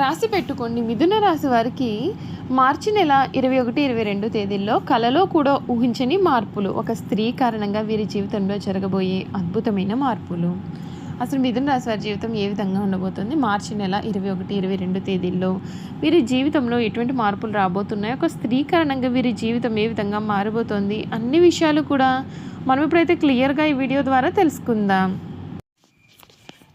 రాసి పెట్టుకోండి. మిథున రాశి వారికి మార్చి నెల ఇరవై ఒకటి ఇరవై రెండు తేదీల్లో కలలో కూడా ఊహించని మార్పులు. ఒక స్త్రీ కారణంగా వీరి జీవితంలో జరగబోయే అద్భుతమైన మార్పులు. అసలు మిథున రాశి వారి జీవితం ఏ విధంగా ఉండబోతుంది? మార్చి నెల ఇరవై ఒకటి ఇరవై రెండు తేదీల్లో వీరి జీవితంలో ఎటువంటి మార్పులు రాబోతున్నాయి? ఒక స్త్రీ కారణంగా వీరి జీవితం ఏ విధంగా మారబోతోంది? అన్ని విషయాలు కూడా మనం ఇప్పుడైతే క్లియర్గా ఈ వీడియో ద్వారా తెలుసుకుందాం.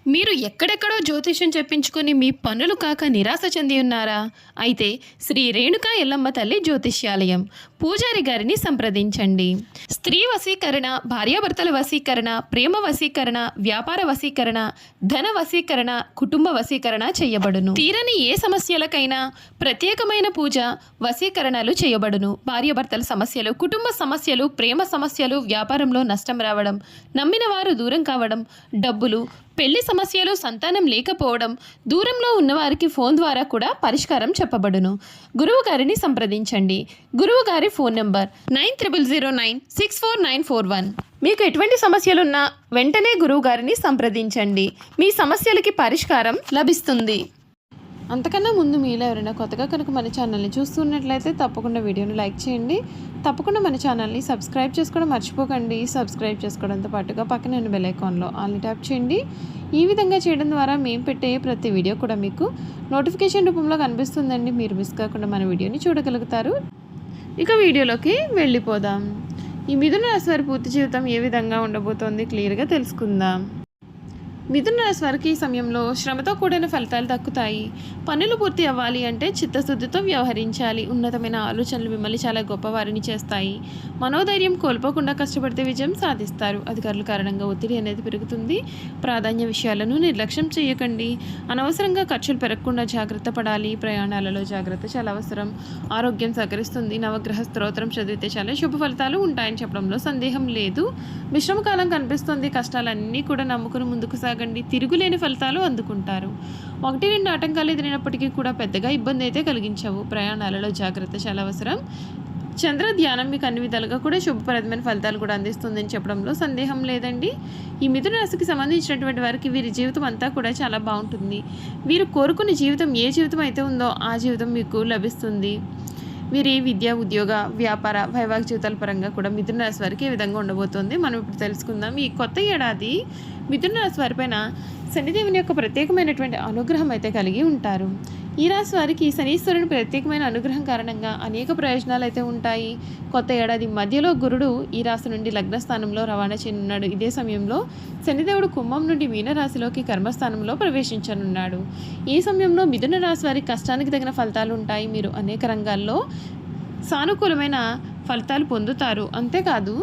మీరు ఎక్కడెక్కడో జ్యోతిష్యం చెప్పించుకొని మీ పనులు కాక నిరాశ చెంది ఉన్నారా? అయితే శ్రీ రేణుకా ఎల్లమ్మ తల్లి జ్యోతిష్యాలయం. పూజారి గారిని సంప్రదించండి. స్త్రీ వశీకరణ భార్యాభర్తల వశీకరణ ప్రేమ వశీకరణ వ్యాపార వశీకరణ ధన వశీకరణ కుటుంబ వశీకరణ చేయబడును. తీరని ఏ సమస్యలకైనా ప్రత్యేకమైన పూజ వశీకరణలు చేయబడును. భార్యాభర్తల సమస్యలు కుటుంబ సమస్యలు ప్రేమ సమస్యలు వ్యాపారంలో నష్టం రావడం నమ్మిన వారు దూరం కావడం డబ్బులు పెళ్ళి సమస్యలు సంతానం లేకపోవడం దూరంలో ఉన్నవారికి ఫోన్ ద్వారా కూడా పరిష్కారం చెప్పబడును. గురువు గారిని సంప్రదించండి. గురువు గారి phone number nine triple zero nine six four nine four one. మీకు ఎటువంటి సమస్యలున్నా వెంటనే గురువు గారిని సంప్రదించండి. మీ సమస్యలకి పరిష్కారం లభిస్తుంది. అంతకన్నా ముందు మీలో ఎవరైనా కొత్తగా కనుక మన ఛానల్ని చూస్తున్నట్లయితే తప్పకుండా వీడియోని లైక్ చేయండి. తప్పకుండా మన ఛానల్ని సబ్స్క్రైబ్ చేసుకోవడం మర్చిపోకండి. సబ్స్క్రైబ్ చేసుకోవడంతో పాటుగా పక్కన ఉన్న బెల్ ఐకాన్లో ఆల్ని ట్యాప్ చేయండి. ఈ విధంగా చేయడం ద్వారా మేము పెట్టే ప్రతి వీడియో కూడా మీకు నోటిఫికేషన్ రూపంలో కనిపిస్తుందండి. మీరు మిస్ కాకుండా మన వీడియోని చూడగలుగుతారు. ఇక వీడియోలోకి వెళ్ళిపోదాం. ఈ మిథున రాశి వారి పూర్తి జీవితం ఏ విధంగా ఉండబోతోంది క్లియర్గా తెలుసుకుందాం. మిథున రాశి వారికి ఈ సమయంలో శ్రమతో కూడిన ఫలితాలు దక్కుతాయి. పనులు పూర్తి అవ్వాలి అంటే చిత్తశుద్ధితో వ్యవహరించాలి. ఉన్నతమైన ఆలోచనలు మిమ్మల్ని చాలా గొప్పవారిని చేస్తాయి. మనోధైర్యం కోల్పోకుండా కష్టపడితే విజయం సాధిస్తారు. అధికారుల కారణంగా ఒత్తిడి అనేది పెరుగుతుంది. ప్రాధాన్య విషయాలను నిర్లక్ష్యం చేయకండి. అనవసరంగా ఖర్చులు పెరగకుండా జాగ్రత్త పడాలి. ప్రయాణాలలో జాగ్రత్త చాలా అవసరం. ఆరోగ్యం సహకరిస్తుంది. నవగ్రహ స్తోత్రం చదివితే చాలా శుభ ఫలితాలు ఉంటాయని చెప్పడంలో సందేహం లేదు. మిశ్రమ కాలం కనిపిస్తుంది. కష్టాలన్నీ కూడా నమ్ముకుని ముందుకు సాగండి తిరుగులేని ఫలితాలు అందుకుంటారు. ఒకటి రెండు ఆటంకాలు ఎదిరినప్పటికీ కూడా పెద్దగా ఇబ్బంది అయితే కలిగించవు. ప్రయాణాలలో జాగ్రత్త చాలా అవసరం. చంద్ర ధ్యానం మీకు అన్ని విధాలుగా కూడా శుభప్రదమైన ఫలితాలు కూడా అందిస్తుందని చెప్పడంలో సందేహం లేదండి. ఈ మిథున రాశికి సంబంధించినటువంటి వారికి వీరి జీవితం అంతా కూడా చాలా బాగుంటుంది. వీరు కోరుకునే జీవితం ఏ జీవితం అయితే ఉందో ఆ జీవితం మీకు లభిస్తుంది. వీరి విద్య ఉద్యోగ వ్యాపార వైవాహిక జీవితాల పరంగా కూడా మిథున రాశి వారికి ఏ విధంగా ఉండబోతోంది? మనం ఇప్పుడు తెలుసుకుందాం. ఈ కొత్త ఏడాది మిథున రాశి వారిపైన శనిదేవుని యొక్క ప్రత్యేకమైనటువంటి అనుగ్రహం అయితే కలిగి ఉంటారు. ఈ రాశి వారికి శనీశ్వరుని ప్రత్యేకమైన అనుగ్రహం కారణంగా అనేక ప్రయోజనాలు అయితే ఉంటాయి. కొత్త ఏడాది మధ్యలో గురుడు ఈ రాశి నుండి లగ్నస్థానంలో రవాణా చేయనున్నాడు. ఇదే సమయంలో శనిదేవుడు కుంభం నుండి మీనరాశిలోకి కర్మస్థానంలో ప్రవేశించనున్నాడు. ఈ సమయంలో మిథున రాశి వారికి కష్టానికి తగిన ఫలితాలు ఉంటాయి. మీరు అనేక రంగాల్లో సానుకూలమైన ఫలితాలు పొందుతారు. అంతేకాదు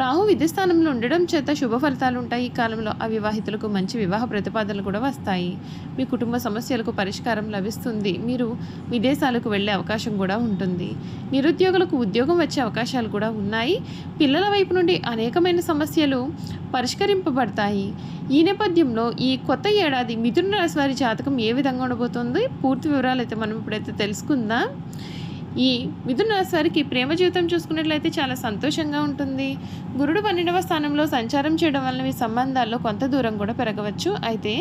రాహు విద్యస్థానంలో ఉండడం చేత శుభ ఫలితాలు ఉంటాయి. ఈ కాలంలో అవివాహితులకు మంచి వివాహ ప్రతిపాదనలు కూడా వస్తాయి. మీ కుటుంబ సమస్యలకు పరిష్కారం లభిస్తుంది. మీరు విదేశాలకు వెళ్ళే అవకాశం కూడా ఉంటుంది. నిరుద్యోగులకు ఉద్యోగం వచ్చే అవకాశాలు కూడా ఉన్నాయి. పిల్లల వైపు నుండి అనేకమైన సమస్యలు పరిష్కరింపబడతాయి. ఈ నేపథ్యంలో ఈ కొత్త ఏడాది మిథున రాశి వారి జాతకం ఏ విధంగా ఉండబోతుంది? పూర్తి వివరాలు అయితే మనం ఇప్పుడైతే తెలుసుకుందాం. ఈ మిథున సరికి ప్రేమ జీవితం చూసుకున్నట్లయితే చాలా సంతోషంగా ఉంటుంది. గురుడు పన్నెండవ స్థానంలో సంచారం చేయడం వలన మీ సంబంధాల్లో కొంత దూరం కూడా పెరగవచ్చు. అయితే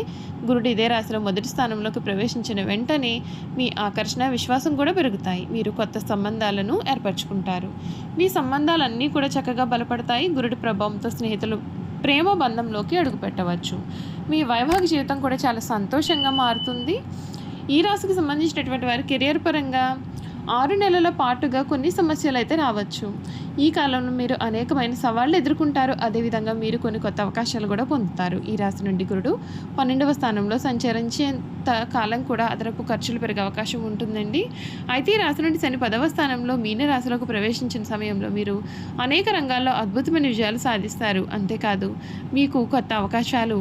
గురుడు ఇదే రాశిలో మొదటి స్థానంలోకి ప్రవేశించిన వెంటనే మీ ఆకర్షణ విశ్వాసం కూడా పెరుగుతాయి. మీరు కొత్త సంబంధాలను ఏర్పరచుకుంటారు. మీ సంబంధాలన్నీ కూడా చక్కగా బలపడతాయి. గురుడి ప్రభావంతో స్నేహితులు ప్రేమ బంధంలోకి అడుగుపెట్టవచ్చు మీ వైవాహిక జీవితం కూడా చాలా సంతోషంగా మారుతుంది. ఈ రాశికి సంబంధించినటువంటి వారి కెరియర్ పరంగా ఆరు నెలల పాటుగా కొన్ని సమస్యలు అయితే రావచ్చు. ఈ కాలంలో మీరు అనేకమైన సవాళ్ళు ఎదుర్కొంటారు. అదేవిధంగా మీరు కొన్ని కొత్త అవకాశాలు కూడా పొందుతారు. ఈ రాశి నుండి గురుడు పన్నెండవ స్థానంలో సంచరించేంత కాలం కూడా అదనపు ఖర్చులు పెరిగే అవకాశం ఉంటుందండి. అయితే ఈ రాశి నుండి శని పదవ స్థానంలో మీన రాశిలోకి ప్రవేశించిన సమయంలో మీరు అనేక రంగాల్లో అద్భుతమైన విజయాలు సాధిస్తారు. అంతేకాదు మీకు కొత్త అవకాశాలు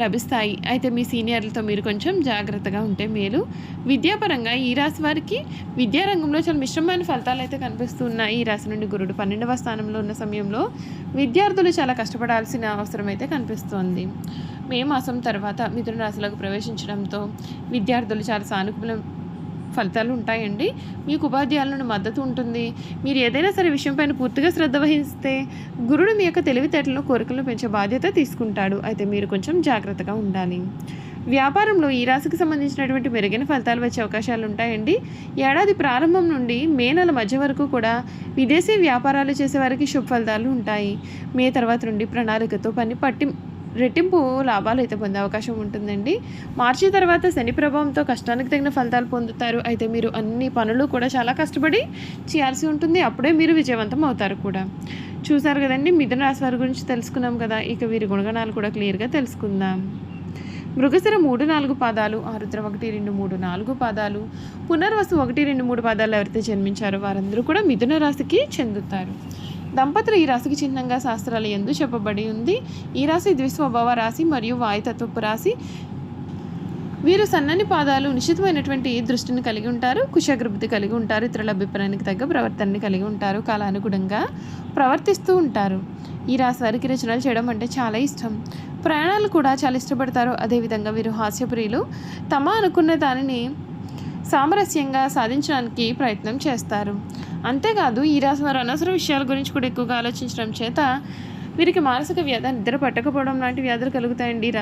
లభిస్తాయి. అయితే మీ సీనియర్లతో మీరు కొంచెం జాగ్రత్తగా ఉంటే మేలు. విద్యాపరంగా ఈ రాశి వారికి విద్యారంగంలో చాలా మిశ్రమైన ఫలితాలు అయితే కనిపిస్తున్నాయి. ఈ రాశి నుండి గురుడు పన్నెండవ స్థానంలో ఉన్న సమయంలో విద్యార్థులు చాలా కష్టపడాల్సిన అవసరం అయితే కనిపిస్తోంది. మే మాసం తర్వాత మిథున రాశిలోకి ప్రవేశించడంతో విద్యార్థులు చాలా సానుకూల ఫలితాలు ఉంటాయండి మీకు ఉపాధ్యాయుల నుండి మద్దతు ఉంటుంది. మీరు ఏదైనా సరే విషయంపైన పూర్తిగా శ్రద్ధ వహిస్తే గురుడు మీ యొక్క తెలివితేటలను కోరికలను పెంచే బాధ్యత తీసుకుంటాడు. అయితే మీరు కొంచెం జాగ్రత్తగా ఉండాలి. వ్యాపారంలో ఈ రాశికి సంబంధించినటువంటి మెరుగైన ఫలితాలు వచ్చే అవకాశాలు ఉంటాయండి. ఏడాది ప్రారంభం నుండి మే నెల మధ్య వరకు కూడా విదేశీ వ్యాపారాలు చేసే వారికి శుభ ఫలితాలు ఉంటాయి. మే తర్వాత నుండి ప్రణాళికతో పని పట్టి రెట్టింపు లాభాలు అయితే పొందే అవకాశం ఉంటుందండి. మార్చి తర్వాత శని ప్రభావంతో కష్టానికి తగిన ఫలితాలు పొందుతారు. అయితే మీరు అన్ని పనులు కూడా చాలా కష్టపడి చేయాల్సి ఉంటుంది. అప్పుడే మీరు విజయవంతం అవుతారు కూడా. చూసారు కదండి మిథున రాశి వారి గురించి తెలుసుకున్నాం కదా. ఇక వీరి గుణగణాలు కూడా క్లియర్గా తెలుసుకుందాం. మృగశిర మూడు నాలుగు పాదాలు ఆరుద్ర ఒకటి రెండు మూడు నాలుగు పాదాలు పునర్వసు ఒకటి రెండు మూడు పాదాలు ఎవరైతే జన్మించారో వారందరూ కూడా మిథున రాశికి చెందుతారు. దంపతులు ఈ రాశికి చిహ్నంగా శాస్త్రాలు ఎందు చెప్పబడి ఉంది. ఈ రాశి ద్విస్వభావ రాశి మరియు వాయుతత్వపు రాశి. వీరు సన్నని పాదాలు నిశ్చితమైనటువంటి దృష్టిని కలిగి ఉంటారు కుశాగ్రబుద్ధి కలిగి ఉంటారు ఇతరుల అభిప్రాయానికి తగ్గ ప్రవర్తనని కలిగి ఉంటారు కాలానుగుణంగా ప్రవర్తిస్తూ ఉంటారు. ఈ రాశి వారికి రచనలు చేయడం అంటే చాలా ఇష్టం. ప్రయాణాలు కూడా చాలా ఇష్టపడతారు. అదేవిధంగా వీరు హాస్యప్రియులు. తమ అనుకున్న దానిని సామరస్యంగా సాధించడానికి ప్రయత్నం చేస్తారు. అంతేకాదు ఈ రాసిన అనవసర విషయాల గురించి కూడా ఎక్కువగా ఆలోచించడం చేత వీరికి మానసిక వ్యాధి నిద్ర పట్టకపోవడం లాంటి వ్యాధులు కలుగుతాయండి. ఈ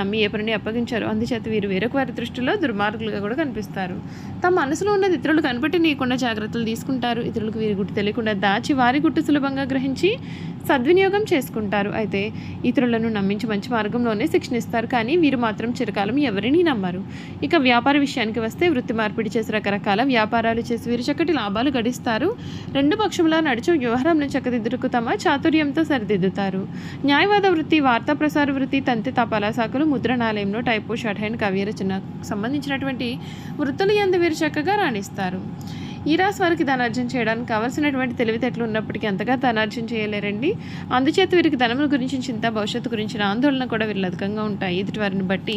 నమ్మి ఏ పనిని అప్పగించారు అందుచేత వీరు వేరొక వారి దృష్టిలో దుర్మార్గులుగా కూడా కనిపిస్తారు. తమ మనసులో ఉన్నది ఇతరులు కనిపెట్టి నీయకుండా జాగ్రత్తలు తీసుకుంటారు. ఇతరులకు వీరి గుట్టు తెలియకుండా దాచి వారి గుట్టు సులభంగా గ్రహించి సద్వినియోగం చేసుకుంటారు. అయితే ఇతరులను నమ్మించి మంచి మార్గంలోనే శిక్షణ ఇస్తారు కానీ వీరు మాత్రం చిరకాలం ఎవరిని నమ్మరు. ఇక వ్యాపార విషయానికి వస్తే వృత్తి మార్పిడి చేసి రకరకాల వ్యాపారాలు చేసి వీరు చక్కటి లాభాలు గడిస్తారు. రెండు పక్షంలో నడిచే వ్యవహారంలో చక్కదిద్దుకు తమ చాతుర్యంతో సరిదిద్దు సరిదిద్దుతారు న్యాయవాద వృత్తి వార్తా ప్రసార వృత్తి తంతి తపాలా శాఖలు ముద్రణాలయంలో టైపు షార్ట్ హ్యాండ్ కవ్యరచన సంబంధించినటువంటి వృత్తులు ఎందు వీరు చక్కగా రాణిస్తారు. ఈ రాశి వారికి ధనార్జన చేయడానికి కావాల్సినటువంటి తెలివితేటలు ఉన్నప్పటికీ అంతగా ధనార్జన చేయలేరండి. అందుచేత వీరికి ధనముల గురించి చింత భవిష్యత్తు గురించిన ఆందోళన కూడా వీళ్ళు అధికంగా ఉంటాయి. ఎదుటి వారిని బట్టి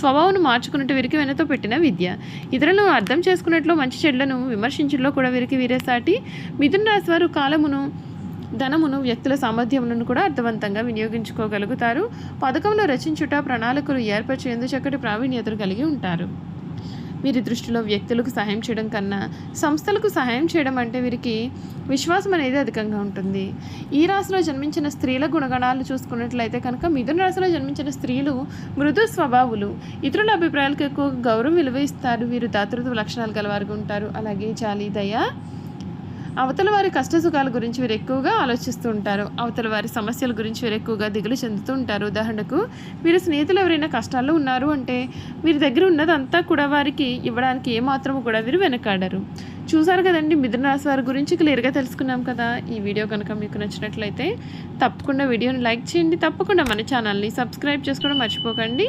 స్వభావం మార్చుకున్నట్టు వీరికి వెనతో పెట్టిన విద్య. ఇతరులను అర్థం చేసుకున్నట్లు మంచి చెడ్లను విమర్శించడంలో కూడా వీరికి వీరే సాటి మిథున రాశి వారు కాలమును ధనమును వ్యక్తుల సామర్థ్యములను కూడా అర్థవంతంగా వినియోగించుకోగలుగుతారు. పథకంలో రచించుట ప్రణాళికలు ఏర్పరిచేందు చక్కటి ప్రావీణ్యతను కలిగి ఉంటారు. వీరి దృష్టిలో వ్యక్తులకు సహాయం చేయడం కన్నా సంస్థలకు సహాయం చేయడం అంటే వీరికి విశ్వాసం అనేది అధికంగా ఉంటుంది. ఈ రాశిలో జన్మించిన స్త్రీల గుణగణాలు చూసుకున్నట్లయితే కనుక మిథున రాశిలో జన్మించిన స్త్రీలు మృదు స్వభావులు. ఇతరుల అభిప్రాయాలకు ఎక్కువ గౌరవం విలువ ఇస్తారు. వీరు దాతృత్వ లక్షణాలు గలవారుగా ఉంటారు. అలాగే జాలి దయ అవతల వారి కష్ట సుఖాల గురించి వీరు ఎక్కువగా ఆలోచిస్తూ ఉంటారు. అవతల వారి సమస్యల గురించి వీరు ఎక్కువగా దిగులు చెందుతూ ఉంటారు. ఉదాహరణకు వీరి స్నేహితులు ఎవరైనా కష్టాల్లో ఉన్నారు అంటే వీరి దగ్గర ఉన్నదంతా కూడా వారికి ఇవ్వడానికి ఏమాత్రం కూడా వీరు వెనకాడరు. చూసారు కదండి మిథున రాశి వారి గురించి క్లియర్గా తెలుసుకున్నాం కదా. ఈ వీడియో కనుక మీకు నచ్చినట్లయితే తప్పకుండా వీడియోని లైక్ చేయండి. తప్పకుండా మన ఛానల్ని సబ్స్క్రైబ్ చేసుకోవడం మర్చిపోకండి.